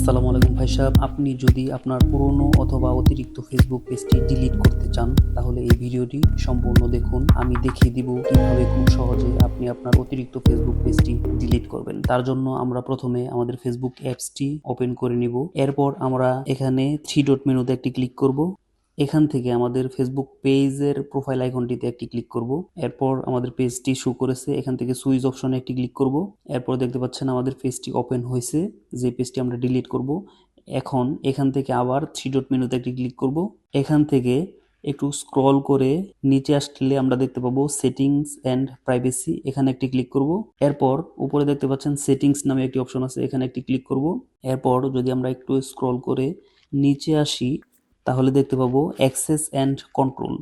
আসসালামু আলাইকুম ভাই সাহেব। আপনি যদি আপনার পুরনো অথবা অতিরিক্ত ফেসবুক পেজটি ডিলিট করতে চান, তাহলে এই ভিডিওটি সম্পূর্ণ দেখুন। আমি দেখিয়ে দিব কীভাবে খুব সহজে আপনি আপনার অতিরিক্ত ফেসবুক পেজটি ডিলিট করবেন। তার জন্য আমরা প্রথমে আমাদের ফেসবুক অ্যাপসটি ওপেন করে নিব। এরপর আমরা এখানে থ্রি ডট মেনুতে একটি ক্লিক করব। এখান থেকে আমাদের ফেসবুক পেজের প্রোফাইল আইকনটিতে একটি ক্লিক করব। এরপর আমাদের পেজটি শো করেছে, এখান থেকে সুইচ অপশনে একটি ক্লিক করব। এরপর দেখতে পাচ্ছেন আমাদের পেজটি ওপেন হয়েছে, যে পেজটি আমরা ডিলিট করব। এখন এখান থেকে আবার থ্রি ডট মেনুতে একটি ক্লিক করব। এখান থেকে একটু স্ক্রল করে নিচে আসলে আমরা দেখতে পাবো সেটিংস অ্যান্ড প্রাইভেসি এখানে একটি ক্লিক করব। এরপর উপরে দেখতে পাচ্ছেন সেটিংস নামে একটি অপশন আছে, এখানে একটি ক্লিক করব। এরপর যদি আমরা একটু স্ক্রল করে নিচে আসি তাহলে দেখতে পাবো অ্যাক্সেস অ্যান্ড কন্ট্রোল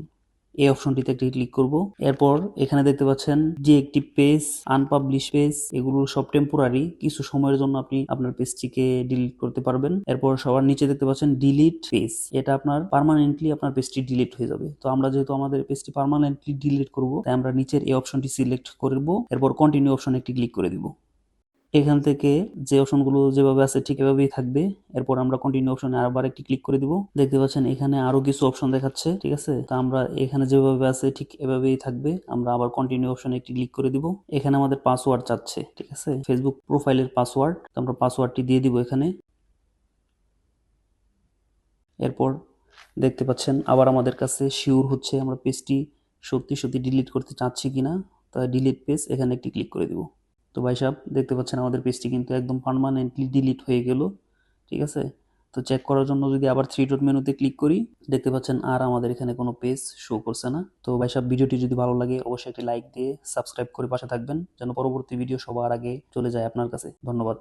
এই অপশনটিতে একটি ক্লিক করব। এরপর এখানে দেখতে পাচ্ছেন যে একটি পেজ আনপাবলিশ পেজ এগুলো সব টেম্পোরারি কিছু সময়ের জন্য আপনি আপনার পেজটিকে ডিলিট করতে পারবেন। এরপর সবার নিচে দেখতে পাচ্ছেন ডিলিট পেজ এটা আপনার পার্মানেন্টলি আপনার পেজটি ডিলিট হয়ে যাবে। তো আমরা যেহেতু আমাদের পেজটি পার্মানেন্টলি ডিলিট করব, তাই আমরা নিচের এই অপশনটি সিলেক্ট করব এরপর কন্টিনিউ অপশনে একটি ক্লিক করে দিব। এখান থেকে যে অপশনগুলো যেভাবে আছে ঠিক এভাবেই থাকবে। এরপর আমরা কন্টিনিউ অপশনে আবার একটি ক্লিক করে দিব। দেখতে পাচ্ছেন এখানে আরও কিছু অপশন দেখাচ্ছে, ঠিক আছে? তা আমরা এখানে যেভাবে আছে ঠিক এভাবেই থাকবে। আমরা আবার কন্টিনিউ অপশনে একটি ক্লিক করে দিব। এখানে আমাদের পাসওয়ার্ড চাচ্ছে, ঠিক আছে? ফেসবুক প্রোফাইলের পাসওয়ার্ড তো আমরা পাসওয়ার্ডটি দিয়ে দিব এখানে। এরপর দেখতে পাচ্ছেন আবার আমাদের কাছে শিওর হচ্ছে। আমরা পেজটি সত্যি সত্যি ডিলিট করতে চাচ্ছি কিনা, তা ডিলিট পেজ এখানে একটি ক্লিক করে দিব। তো ভাই সাহেব, দেখতে পাচ্ছেন আমাদের পেজটি কিন্তু একদম পারমানেন্টলি ডিলিট হয়ে গেল, ঠিক আছে? তো চেক করার জন্য যদি আবার থ্রি ডট মেনুতে ক্লিক করি, দেখতে পাচ্ছেন আর আমাদের এখানে কোনো পেজ শো করছে না। তো ভাই সাহেব, ভিডিওটি যদি ভালো লাগে, অবশ্যই একটি লাইক দিয়ে সাবস্ক্রাইব করে পাশে থাকবেন, যেন পরবর্তী ভিডিও সবার আগে চলে যায় আপনার কাছে। ধন্যবাদ।